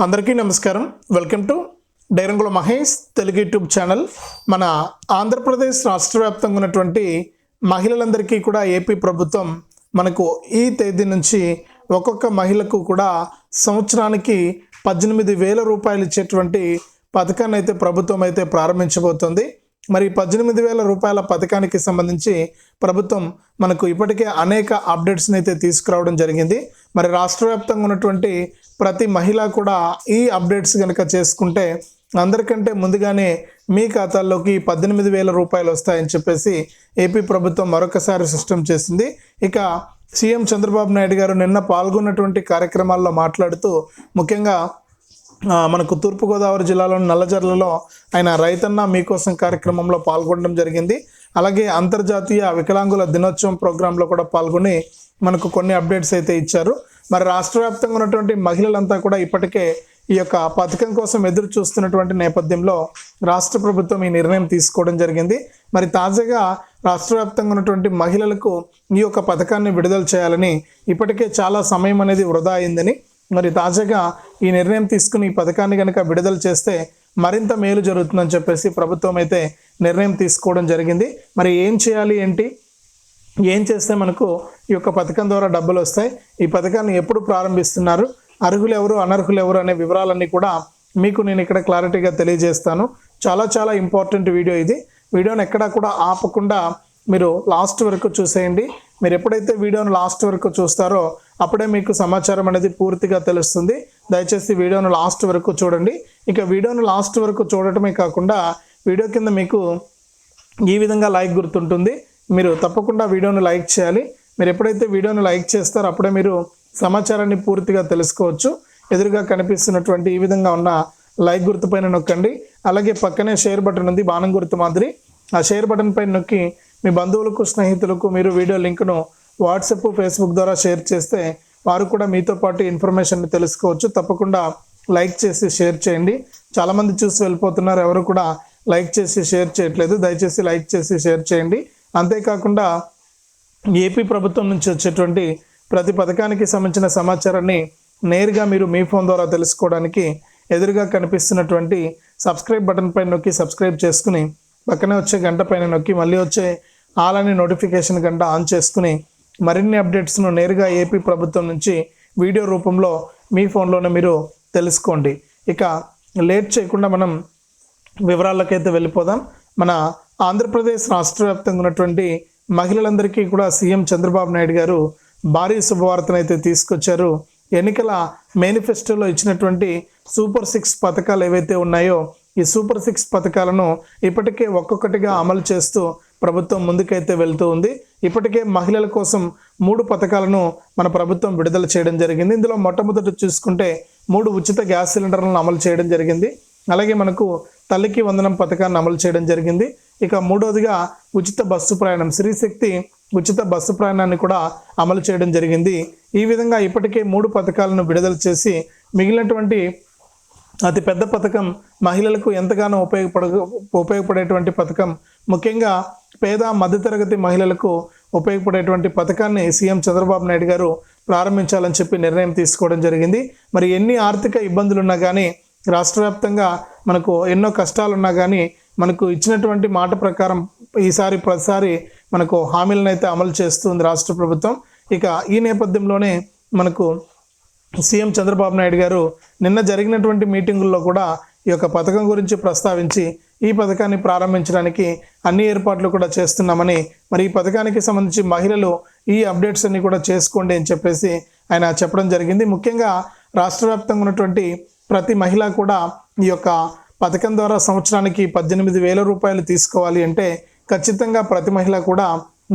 అందరికీ నమస్కారం. Welcome to Dairangula Mahesh Telugu YouTube channel. మన ఆంధ్రప్రదేశ్ రాష్ట్ర వ్యాప్తంగా ఉన్నటువంటి మహిళలందరికీ కూడా ఏపీ ప్రభుత్వం మనకు ఈ తేదీ నుంచి ఒక్కొక్క మహిళకు కూడా సంవత్సరానికి పద్దెనిమిది వేల రూపాయలు ఇచ్చేటువంటి పథకాన్ని అయితే ప్రభుత్వం అయితే ప్రారంభించబోతోంది. మరి పద్దెనిమిది వేల రూపాయల పథకానికి సంబంధించి ప్రభుత్వం మనకు ఇప్పటికే అనేక అప్డేట్స్ని అయితే తీసుకురావడం జరిగింది. మరి రాష్ట్ర వ్యాప్తంగా ఉన్నటువంటి ప్రతి మహిళ కూడా ఈ అప్డేట్స్ కనుక చేసుకుంటే అందరికంటే ముందుగానే మీ ఖాతాల్లోకి పద్దెనిమిది వేల రూపాయలు వస్తాయని చెప్పేసి ఏపీ ప్రభుత్వం మరొకసారి సిస్టమ్ చేసింది. ఇక సీఎం చంద్రబాబు నాయుడు గారు నిన్న పాల్గొన్నటువంటి కార్యక్రమాల్లో మాట్లాడుతూ ముఖ్యంగా మనకు తూర్పుగోదావరి జిల్లాలోని నల్లజర్లలో ఆయన రైతన్న మీకోసం కార్యక్రమంలో పాల్గొనడం జరిగింది. అలాగే అంతర్జాతీయ వికలాంగుల దినోత్సవం ప్రోగ్రాంలో కూడా పాల్గొని మనకు కొన్ని అప్డేట్స్ అయితే ఇచ్చారు. మరి రాష్ట్ర వ్యాప్తంగా ఉన్నటువంటి మహిళలంతా కూడా ఇప్పటికే ఈ యొక్క పథకం కోసం ఎదురు చూస్తున్నటువంటి నేపథ్యంలో రాష్ట్ర ప్రభుత్వం ఈ నిర్ణయం తీసుకోవడం జరిగింది. మరి తాజాగా రాష్ట్ర వ్యాప్తంగా ఉన్నటువంటి మహిళలకు ఈ యొక్క పథకాన్ని విడుదల చేయాలని ఇప్పటికే చాలా సమయం అనేది వృధా అయిందని మరి తాజాగా ఈ నిర్ణయం తీసుకుని ఈ పథకాన్ని కనుక విడుదల చేస్తే మరింత మేలు జరుగుతుందని చెప్పేసి ప్రభుత్వం అయితే నిర్ణయం తీసుకోవడం జరిగింది. మరి ఏం చేయాలి ఏంటి? ఏం చేస్తే మనకు ఈ యొక్క పథకం ద్వారా డబ్బులు వస్తాయి? ఈ పథకాన్ని ఎప్పుడు ప్రారంభిస్తున్నారు? అర్హులు ఎవరు అనర్హులు ఎవరు అనే వివరాలన్నీ కూడా మీకు నేను ఇక్కడ క్లారిటీగా తెలియజేస్తాను. చాలా చాలా ఇంపార్టెంట్ వీడియో ఇది. వీడియోని ఎక్కడా కూడా ఆపకుండా మీరు లాస్ట్ వరకు చూసేయండి. మీరు ఎప్పుడైతే వీడియోను లాస్ట్ వరకు చూస్తారో అప్పుడే మీకు సమాచారం అనేది పూర్తిగా తెలుస్తుంది. దయచేసి వీడియోను లాస్ట్ వరకు చూడండి. ఇక వీడియోను లాస్ట్ వరకు చూడటమే కాకుండా వీడియో కింద మీకు ఈ విధంగా లైక్ గుర్తుంటుంది. మీరు తప్పకుండా వీడియోను లైక్ చేయాలి. మీరు ఎప్పుడైతే వీడియోను లైక్ చేస్తారో అప్పుడే మీరు సమాచారాన్ని పూర్తిగా తెలుసుకోవచ్చు. ఎదురుగా కనిపిస్తున్నటువంటి ఈ విధంగా ఉన్న లైక్ గుర్తు పైన నొక్కండి. అలాగే పక్కనే షేర్ బటన్ ఉంది బాణం గుర్తు మాదిరి. ఆ షేర్ బటన్ పైన నొక్కి మీ బంధువులకు స్నేహితులకు మీరు వీడియో లింక్ను వాట్సాప్ ఫేస్బుక్ ద్వారా షేర్ చేస్తే వారు కూడా మీతో పాటు ఇన్ఫర్మేషన్ తెలుసుకోవచ్చు. తప్పకుండా లైక్ చేసి షేర్ చేయండి. చాలామంది చూసి వెళ్ళిపోతున్నారు ఎవరు కూడా లైక్ చేసి షేర్ చేయట్లేదు. దయచేసి లైక్ చేసి షేర్ చేయండి. అంతేకాకుండా ఏపీ ప్రభుత్వం నుంచి వచ్చేటువంటి ప్రతి పథకానికి సంబంధించిన సమాచారాన్ని నేరుగా మీరు మీ ఫోన్ ద్వారా తెలుసుకోవడానికి ఎదురుగా కనిపిస్తున్నటువంటి సబ్స్క్రైబ్ బటన్ పైన నొక్కి సబ్స్క్రైబ్ చేసుకుని పక్కనే వచ్చే గంట పైన నొక్కి మళ్ళీ వచ్చే ఆలని నోటిఫికేషన్ గంట ఆన్ చేసుకుని మరిన్ని అప్డేట్స్ను నేరుగా ఏపీ ప్రభుత్వం నుంచి వీడియో రూపంలో మీ ఫోన్లోనే మీరు తెలుసుకోండి. ఇక లేట్ చేయకుండా మనం వివరాలకైతే వెళ్ళిపోదాం. మన ఆంధ్రప్రదేశ్ రాష్ట్ర వ్యాప్తంగా ఉన్నటువంటి మహిళలందరికీ కూడా సీఎం చంద్రబాబు నాయుడు గారు భారీ శుభవార్తను అయితే తీసుకొచ్చారు. ఎన్నికల మేనిఫెస్టోలో ఇచ్చినటువంటి సూపర్ సిక్స్ పథకాలు ఏవైతే ఉన్నాయో ఈ సూపర్ సిక్స్ పథకాలను ఇప్పటికే ఒక్కొక్కటిగా అమలు చేస్తూ ప్రభుత్వం ముందుకైతే వెళ్తూ ఉంది. ఇప్పటికే మహిళల కోసం మూడు పథకాలను మన ప్రభుత్వం విడుదల చేయడం జరిగింది. ఇందులో మొట్టమొదటి చూసుకుంటే మూడు ఉచిత గ్యాస్ సిలిండర్లను అమలు చేయడం జరిగింది. అలాగే మనకు తల్లికి వందనం పథకాన్ని అమలు చేయడం జరిగింది. ఇక మూడవదిగా ఉచిత బస్సు ప్రయాణం శ్రీశక్తి ఉచిత బస్సు ప్రయాణాన్ని కూడా అమలు చేయడం జరిగింది. ఈ విధంగా ఇప్పటికే మూడు పథకాలను విడుదల చేసి మిగిలినటువంటి అతి పెద్ద పథకం మహిళలకు ఎంతగానో ఉపయోగపడ ఉపయోగపడేటువంటి పథకం ముఖ్యంగా పేద మధ్యతరగతి మహిళలకు ఉపయోగపడేటువంటి పథకాన్ని సీఎం చంద్రబాబు నాయుడు గారు ప్రారంభించాలని చెప్పి నిర్ణయం తీసుకోవడం జరిగింది. మరి ఎన్ని ఆర్థిక ఇబ్బందులు ఉన్నా కానీ రాష్ట్ర వ్యాప్తంగా మనకు ఎన్నో కష్టాలు ఉన్నా కానీ మనకు ఇచ్చినటువంటి మాట ప్రకారం ఈసారి ప్రతిసారి మనకు హామీలను అయితే అమలు చేస్తుంది రాష్ట్ర ప్రభుత్వం. ఇక ఈ నేపథ్యంలోనే మనకు సీఎం చంద్రబాబు నాయుడు గారు నిన్న జరిగినటువంటి మీటింగుల్లో కూడా ఈ యొక్క పథకం గురించి ప్రస్తావించి ఈ పథకాన్ని ప్రారంభించడానికి అన్ని ఏర్పాట్లు కూడా చేస్తున్నామని మరి ఈ పథకానికి సంబంధించి మహిళలు ఈ అప్డేట్స్ అన్ని కూడా చేసుకోండి అని చెప్పేసి ఆయన చెప్పడం జరిగింది. ముఖ్యంగా రాష్ట్ర వ్యాప్తంగా ఉన్నటువంటి ప్రతి మహిళ కూడా ఈ యొక్క పథకం ద్వారా సంవత్సరానికి పద్దెనిమిది వేల రూపాయలు తీసుకోవాలి అంటే ఖచ్చితంగా ప్రతి మహిళ కూడా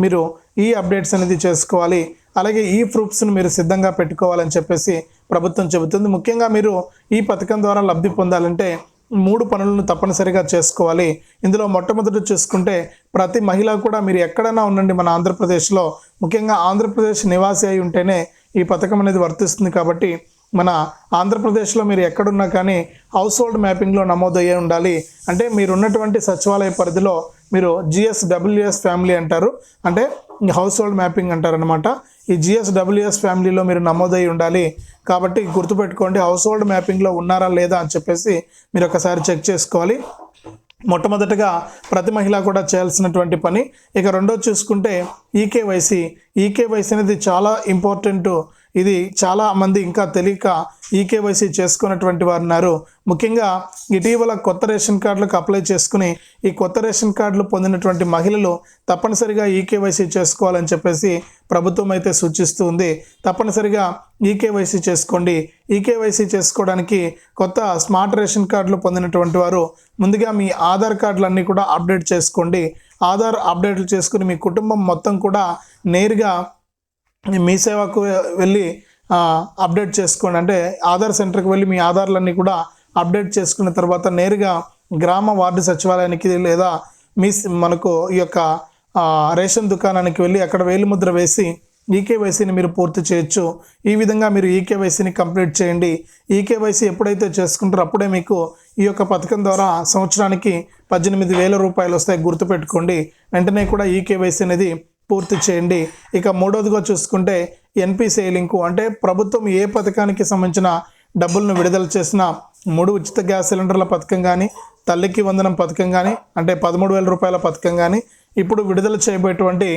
మీరు ఈ అప్డేట్స్ అనేది చేసుకోవాలి. అలాగే ఈ ప్రూఫ్స్ను మీరు సిద్ధంగా పెట్టుకోవాలని చెప్పేసి ప్రభుత్వం చెబుతుంది. ముఖ్యంగా మీరు ఈ పథకం ద్వారా లబ్ధి పొందాలంటే మూడు పనులను తప్పనిసరిగా చేసుకోవాలి. ఇందులో మొట్టమొదటి చూసుకుంటే ప్రతి మహిళ కూడా మీరు ఎక్కడైనా ఉండండి మన ఆంధ్రప్రదేశ్లో. ముఖ్యంగా ఆంధ్రప్రదేశ్ నివాసి అయి ఉంటేనే ఈ పథకం అనేది వర్తిస్తుంది కాబట్టి మన ఆంధ్రప్రదేశ్లో మీరు ఎక్కడున్నా కానీ హౌస్ హోల్డ్ మ్యాపింగ్లో నమోదయ్యే ఉండాలి. అంటే మీరు ఉన్నటువంటి సచివాలయ పరిధిలో మీరు జిఎస్ డబ్ల్యూఎస్ ఫ్యామిలీ అంటారు. అంటే హౌస్ హోల్డ్ మ్యాపింగ్ అంటారు అనమాట ఈ జిఎస్ డబ్ల్యూఎస్ ఫ్యామిలీలో మీరు నమోదై ఉండాలి. కాబట్టి గుర్తుపెట్టుకోండి హౌస్ హోల్డ్ మ్యాపింగ్లో ఉన్నారా లేదా అని చెప్పేసి మీరు ఒకసారి చెక్ చేసుకోవాలి. మొట్టమొదటగా ప్రతి మహిళ కూడా చేయాల్సినటువంటి పని. ఇక రెండో చూసుకుంటే ఈకేవైసీ ఈకేవైసీ అనేది చాలా ఇంపార్టెంట్ ఇది చాలా మంది ఇంకా తెలియక ఈకేవైసీ చేసుకున్నటువంటి వారు ఉన్నారు. ముఖ్యంగా ఇటీవల కొత్త రేషన్ కార్డులకు అప్లై చేసుకుని ఈ కొత్త రేషన్ కార్డులు పొందినటువంటి మహిళలు తప్పనిసరిగా ఈకేవైసీ చేసుకోవాలని చెప్పేసి ప్రభుత్వం అయితే సూచిస్తూ ఉంది. తప్పనిసరిగా ఈకేవైసీ చేసుకోండి. ఈకేవైసీ చేసుకోవడానికి కొత్త స్మార్ట్ రేషన్ కార్డులు పొందినటువంటి వారు ముందుగా మీ ఆధార్ కార్డులన్నీ కూడా అప్డేట్ చేసుకోండి. ఆధార్ అప్డేట్లు చేసుకుని మీ కుటుంబం మొత్తం కూడా నేరుగా మీ సేవకు వెళ్ళి అప్డేట్ చేసుకోండి. అంటే ఆధార్ సెంటర్కి వెళ్ళి మీ ఆధార్లన్నీ కూడా అప్డేట్ చేసుకున్న తర్వాత నేరుగా గ్రామ వార్డు సచివాలయానికి లేదా మీ మనకు ఈ యొక్క రేషన్ దుకాణానికి వెళ్ళి అక్కడ వేలిముద్ర వేసి ఈకేవైసీని మీరు పూర్తి చేయొచ్చు. ఈ విధంగా మీరు ఈకేవైసీని కంప్లీట్ చేయండి. ఈకేవైసీ ఎప్పుడైతే చేసుకుంటారో అప్పుడే మీకు ఈ యొక్క పథకం ద్వారా సంవత్సరానికి పద్దెనిమిది వేల రూపాయలు వస్తాయి గుర్తుపెట్టుకోండి. వెంటనే కూడా ఈకేవైసీ అనేది పూర్తి చేయండి. ఇక మూడోదిగా చూసుకుంటే ఎన్పిసిఐ లింకు. అంటే ప్రభుత్వం ఏ పథకానికి సంబంధించిన డబ్బులను విడుదల చేసిన మూడు ఉచిత గ్యాస్ సిలిండర్ల పథకం కానీ తల్లికి వందనం పథకం కానీ అంటే పదమూడు వేల రూపాయల పథకం కానీ ఇప్పుడు విడుదల చేయబోయేటువంటి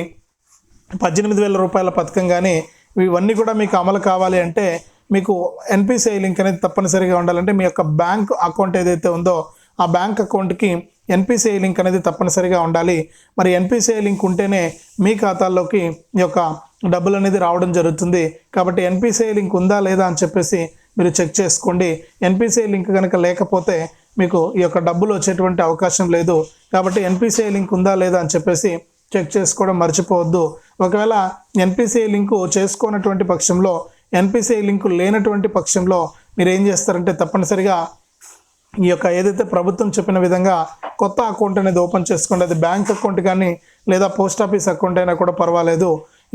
పద్దెనిమిది వేల రూపాయల పథకం కానీ ఇవన్నీ కూడా మీకు అమలు కావాలి అంటే మీకు ఎన్పిసిఐ లింక్ అనేది తప్పనిసరిగా ఉండాలంటే మీ యొక్క బ్యాంక్ అకౌంట్ ఏదైతే ఉందో ఆ బ్యాంక్ అకౌంట్కి ఎన్పిసిఐ లింక్ అనేది తప్పనిసరిగా ఉండాలి. మరి ఎన్పిసిఐ లింక్ ఉంటేనే మీ ఖాతాల్లోకి ఈ యొక్క డబ్బులు అనేది రావడం జరుగుతుంది. కాబట్టి ఎన్పిసిఐ లింక్ ఉందా లేదా అని చెప్పేసి మీరు చెక్ చేసుకోండి. ఎన్పిసిఐ లింక్ కనుక లేకపోతే మీకు ఈ యొక్క డబ్బులు వచ్చేటువంటి అవకాశం లేదు. కాబట్టి ఎన్పిసిఐ లింక్ ఉందా లేదా అని చెప్పేసి చెక్ చేసుకోవడం మర్చిపోవద్దు. ఒకవేళ ఎన్పిసిఐ లింకు చేసుకోనటువంటి పక్షంలో ఎన్పిసిఐ లింకు లేనటువంటి పక్షంలో మీరు ఏం చేస్తారంటే తప్పనిసరిగా ఈ యొక్క ఏదైతే ప్రభుత్వం చెప్పిన విధంగా కొత్త అకౌంట్ అనేది ఓపెన్ చేసుకోండి అది బ్యాంక్ అకౌంట్ కానీ లేదా పోస్ట్ ఆఫీస్ అకౌంట్ అయినా కూడా పర్వాలేదు.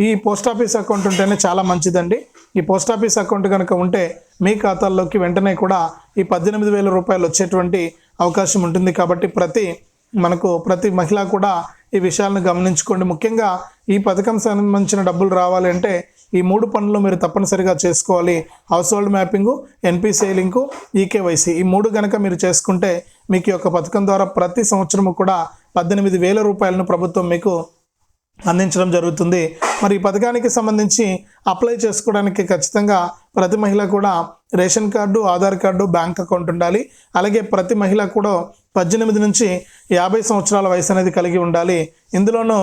ఈ పోస్ట్ ఆఫీస్ అకౌంట్ ఉంటేనే చాలా మంచిదండి. ఈ పోస్ట్ ఆఫీస్ అకౌంట్ కనుక ఉంటే మీ ఖాతాల్లోకి వెంటనే కూడా ఈ పద్దెనిమిది వేల రూపాయలు వచ్చేటువంటి అవకాశం ఉంటుంది. కాబట్టి ప్రతి మనకు ప్రతి మహిళ కూడా ఈ విషయాలను గమనించుకోండి. ముఖ్యంగా ఈ పథకం సంబంధించిన డబ్బులు రావాలి అంటే ఈ మూడు పనులు మీరు తప్పనిసరిగా చేసుకోవాలి. Household mapping NPCI link eKYC. ఈ మూడు గనక మీరు చేసుకుంటే మీకు యొక్క పథకం ద్వారా ప్రతి సంవత్సరము కూడా పద్దెనిమిది వేల రూపాయలను ప్రభుత్వం మీకు అందించడం జరుగుతుంది. మరి ఈ పథకానికి సంబంధించి అప్లై చేసుకోవడానికి ఖచ్చితంగా ప్రతి మహిళ కూడా ration card Aadhaar card bank account ఉండాలి. అలాగే ప్రతి మహిళ కూడా పద్దెనిమిది నుంచి యాభై సంవత్సరాల వయసు అనేది కలిగి ఉండాలి. ఇందులోనూ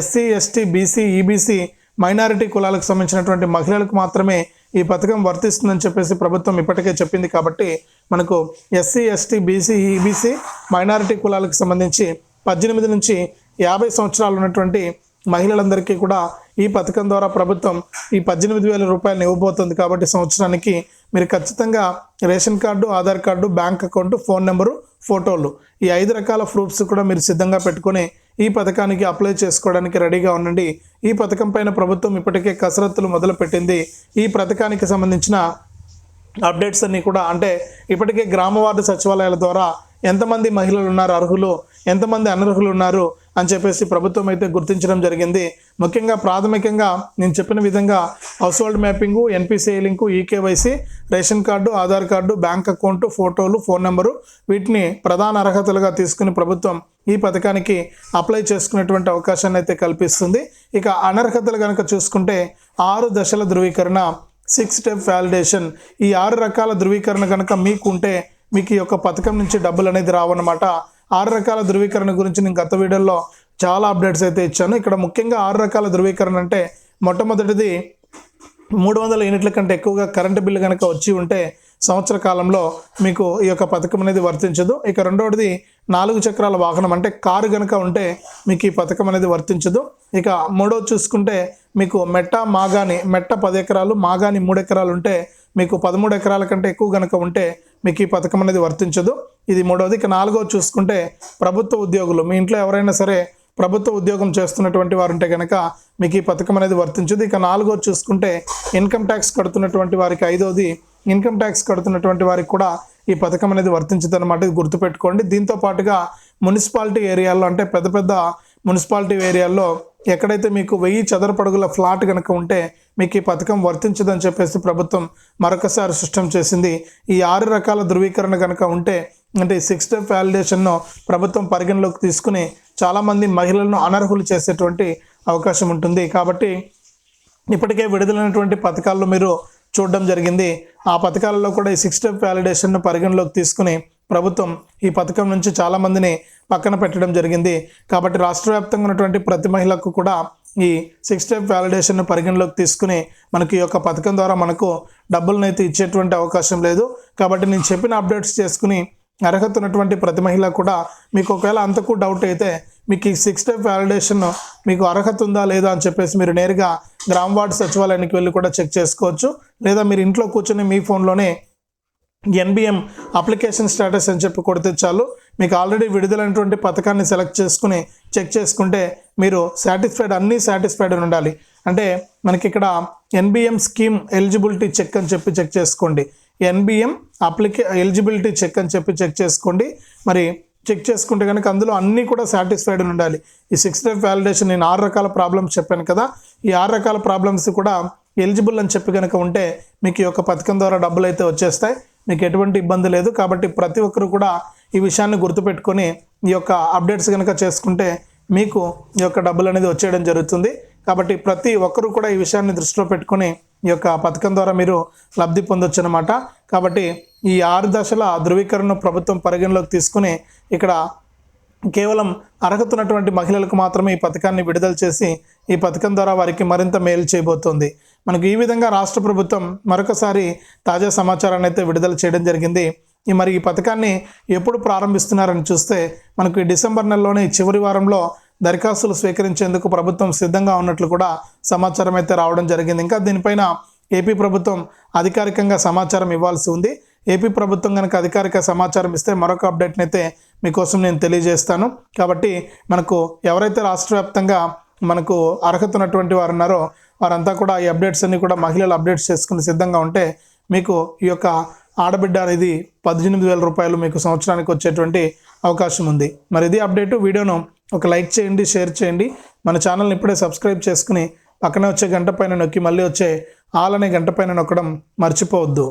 SC ST BC EBC minority కులాలకు సంబంధించినటువంటి మహిళలకు మాత్రమే ఈ పథకం వర్తిస్తుందని చెప్పేసి ప్రభుత్వం ఇప్పటికే చెప్పింది కాబట్టి మనకు SC ST BC EBC minority కులాలకు సంబంధించి పద్దెనిమిది నుంచి యాభై సంవత్సరాలు ఉన్నటువంటి మహిళలందరికీ కూడా ఈ పథకం ద్వారా ప్రభుత్వం ఈ పద్దెనిమిది వేల రూపాయలను ఇవ్వబోతుంది కాబట్టి సంవత్సరానికి మీరు ఖచ్చితంగా ration card Aadhaar card bank account phone number ఫోటోలు ఈ ఐదు రకాల ప్రూఫ్స్ కూడా మీరు సిద్ధంగా పెట్టుకొని ఈ పథకానికి అప్లై చేసుకోవడానికి రెడీగా ఉండండి. ఈ పథకం పైన ప్రభుత్వం ఇప్పటికే కసరత్తులు మొదలుపెట్టింది. ఈ పథకానికి సంబంధించిన అప్డేట్స్ అన్నీ కూడా అంటే ఇప్పటికే గ్రామ వార్డు సచివాలయాల ద్వారా ఎంతమంది మహిళలు ఉన్నారు అర్హులు ఎంతమంది అనర్హులు ఉన్నారు అని చెప్పేసి ప్రభుత్వం అయితే గుర్తించడం జరిగింది. ముఖ్యంగా ప్రాథమికంగా నేను చెప్పిన విధంగా household mapping NPCI link eKYC ration card Aadhaar card bank account ఫోటోలు ఫోన్ నెంబరు వీటిని ప్రధాన అర్హతలుగా తీసుకుని ప్రభుత్వం ఈ పథకానికి అప్లై చేసుకునేటువంటి అవకాశాన్ని అయితే కల్పిస్తుంది. ఇక అనర్హతలు కనుక చూసుకుంటే ఆరు దశల ధృవీకరణ సిక్స్ స్టెప్ వ్యాలిడేషన్ ఈ ఆరు రకాల ధృవీకరణ కనుక మీకు ఉంటే మీకు ఈ యొక్క పథకం నుంచి డబ్బులు అనేది రావన్నమాట. ఆరు రకాల ధృవీకరణ గురించి నేను గత వీడియోలో చాలా అప్డేట్స్ అయితే ఇచ్చాను. ఇక్కడ ముఖ్యంగా ఆరు రకాల ధృవీకరణ అంటే మొట్టమొదటిది మూడు వందల యూనిట్ల కంటే ఎక్కువగా కరెంటు బిల్లు కనుక వచ్చి ఉంటే సంవత్సర కాలంలో మీకు ఈ యొక్క పథకం అనేది వర్తించదు. ఇక రెండవది నాలుగు చక్రాల వాహనం అంటే కారు కనుక ఉంటే మీకు ఈ పథకం అనేది వర్తించదు. ఇక మూడవది చూసుకుంటే మీకు మెట్ట మాగాని మెట్ట పది ఎకరాలు మాగాని మూడు ఎకరాలు ఉంటే మీకు పదమూడు ఎకరాల కంటే ఎక్కువ కనుక ఉంటే మీకు ఈ పథకం అనేది వర్తించదు. ఇది మూడవది. ఇక నాలుగవది చూసుకుంటే ప్రభుత్వ ఉద్యోగులు మీ ఇంట్లో ఎవరైనా సరే ప్రభుత్వ ఉద్యోగం చేస్తున్నటువంటి వారు ఉంటే కనుక మీకు ఈ పథకం అనేది వర్తించదు. ఇక నాలుగో చూసుకుంటే ఇన్కమ్ ట్యాక్స్ కడుతున్నటువంటి వారికి ఐదోది ఇన్కమ్ ట్యాక్స్ కడుతున్నటువంటి వారికి కూడా ఈ పథకం అనేది వర్తించదు అనమాట గుర్తుపెట్టుకోండి. దీంతో పాటుగా మున్సిపాలిటీ ఏరియాల్లో అంటే పెద్ద పెద్ద మున్సిపాలిటీ ఏరియాల్లో ఎక్కడైతే మీకు వెయ్యి చదరపడుగుల ఫ్లాట్ కనుక ఉంటే మీకు ఈ పథకం వర్తించదని చెప్పేసి ప్రభుత్వం మరొకసారి స్పష్టం చేసింది. ఈ ఆరు రకాల ధృవీకరణ కనుక ఉంటే అంటే సిక్స్ స్టెప్ వ్యాలిడేషన్ను ప్రభుత్వం పరిగణలోకి తీసుకుని చాలామంది మహిళలను అనర్హులు చేసేటువంటి అవకాశం ఉంటుంది. కాబట్టి ఇప్పటికే విడుదలైనటువంటి పథకాల్లో మీరు చూడడం జరిగింది. ఆ పథకాలలో కూడా ఈ సిక్స్ స్టెప్ వ్యాలిడేషన్ను పరిగణలోకి తీసుకుని ప్రభుత్వం ఈ పథకం నుంచి చాలామందిని పక్కన పెట్టడం జరిగింది. కాబట్టి రాష్ట్ర వ్యాప్తంగా ఉన్నటువంటి ప్రతి మహిళకు కూడా ఈ సిక్స్ స్టెప్ వ్యాలిడేషన్ను పరిగణలోకి తీసుకుని మనకి ఈ యొక్క పథకం ద్వారా మనకు డబ్బులను అయితే ఇచ్చేటువంటి అవకాశం లేదు. కాబట్టి నేను చెప్పిన అప్డేట్స్ చేసుకుని అర్హత ఉన్నటువంటి ప్రతి మహిళ కూడా మీకు ఒకవేళ అంతకు డౌట్ అయితే మీకు ఈ సిక్స్ స్టెప్ వ్యాలిడేషన్ మీకు అర్హత ఉందా లేదా అని చెప్పేసి మీరు నేరుగా గ్రామ వార్డు సచివాలయానికి వెళ్ళి కూడా చెక్ చేసుకోవచ్చు. లేదా మీరు ఇంట్లో కూర్చొని మీ ఫోన్లోనే ఎన్బిఎం అప్లికేషన్ స్టేటస్ అని చెప్పి కొడితే చాలు. మీకు ఆల్రెడీ విడుదలైనటువంటి పథకాన్ని సెలెక్ట్ చేసుకుని చెక్ చేసుకుంటే మీరు సాటిస్ఫైడ్ అన్నీ సాటిస్ఫైడ్ అని ఉండాలి. అంటే మనకి ఇక్కడ ఎన్బిఎం స్కీమ్ ఎలిజిబిలిటీ చెక్ అని చెప్పి చెక్ చేసుకోండి. ఎన్బిఎం అప్లికే ఎలిజిబిలిటీ చెక్ అని చెప్పి చెక్ చేసుకోండి. మరి చెక్ చేసుకుంటే కనుక అందులో అన్నీ కూడా సాటిస్ఫైడ్ ఉండాలి. ఈ సిక్స్ డేఫ్ వ్యాలిడేషన్ నేను ఆరు రకాల ప్రాబ్లమ్స్ చెప్పాను కదా. ఈ ఆరు రకాల ప్రాబ్లమ్స్ కూడా ఎలిజిబుల్ అని చెప్పి కనుక ఉంటే మీకు ఈ యొక్క పథకం ద్వారా డబ్బులు అయితే వచ్చేస్తాయి. మీకు ఎటువంటి ఇబ్బంది లేదు కాబట్టి ప్రతి ఒక్కరు కూడా ఈ విషయాన్ని గుర్తుపెట్టుకొని ఈ యొక్క అప్డేట్స్ కనుక చేసుకుంటే మీకు ఈ యొక్క డబ్బులు అనేది వచ్చేయడం జరుగుతుంది. కాబట్టి ప్రతి ఒక్కరు కూడా ఈ విషయాన్ని దృష్టిలో పెట్టుకొని ఈ యొక్క పథకం ద్వారా మీరు లబ్ధి పొందొచ్చు అనమాట కాబట్టి ఈ ఆరు దశల ధృవీకరణను ప్రభుత్వం పరిగణలోకి తీసుకుని ఇక్కడ కేవలం అర్హత ఉన్నటువంటి మహిళలకు మాత్రమే ఈ పథకాన్ని విడుదల చేసి ఈ పథకం ద్వారా వారికి మరింత మేలు చేయబోతోంది. మనకు ఈ విధంగా రాష్ట్ర ప్రభుత్వం మరొకసారి తాజా సమాచారాన్ని అయితే విడుదల చేయడం జరిగింది. ఈ మరి ఈ పథకాన్ని ఎప్పుడు ప్రారంభిస్తున్నారని చూస్తే మనకు ఈ డిసెంబర్ నెలలోనే చివరి వారంలో దరఖాస్తులు స్వీకరించేందుకు ప్రభుత్వం సిద్ధంగా ఉన్నట్లు కూడా సమాచారం అయితే రావడం జరిగింది. ఇంకా దీనిపైన ఏపీ ప్రభుత్వం అధికారికంగా సమాచారం ఇవ్వాల్సి ఉంది. ఏపీ ప్రభుత్వం కనుక అధికారిక సమాచారం ఇస్తే మరొక అప్డేట్ని అయితే మీకోసం నేను తెలియజేస్తాను. కాబట్టి మనకు ఎవరైతే రాష్ట్ర వ్యాప్తంగా మనకు అర్హత ఉన్నటువంటి వారు ఉన్నారో వారంతా కూడా ఈ అప్డేట్స్ అన్ని కూడా మహిళలు అప్డేట్స్ చేసుకుని సిద్ధంగా ఉంటే మీకు ఈ యొక్క ఆడబిడ్డ అనేది పద్దెనిమిది వేల రూపాయలు మీకు సంవత్సరానికి వచ్చేటువంటి అవకాశం ఉంది. మరి ఇది అప్డేట్ వీడియోను ఒక లైక్ చేయండి షేర్ చేయండి. మన ఛానల్ని ఇప్పుడే సబ్స్క్రైబ్ చేసుకుని పక్కనే వచ్చే గంట పైన నొక్కి మళ్ళీ వచ్చే ఆల్ అనే గంట పైన నొక్కడం మర్చిపోవద్దు.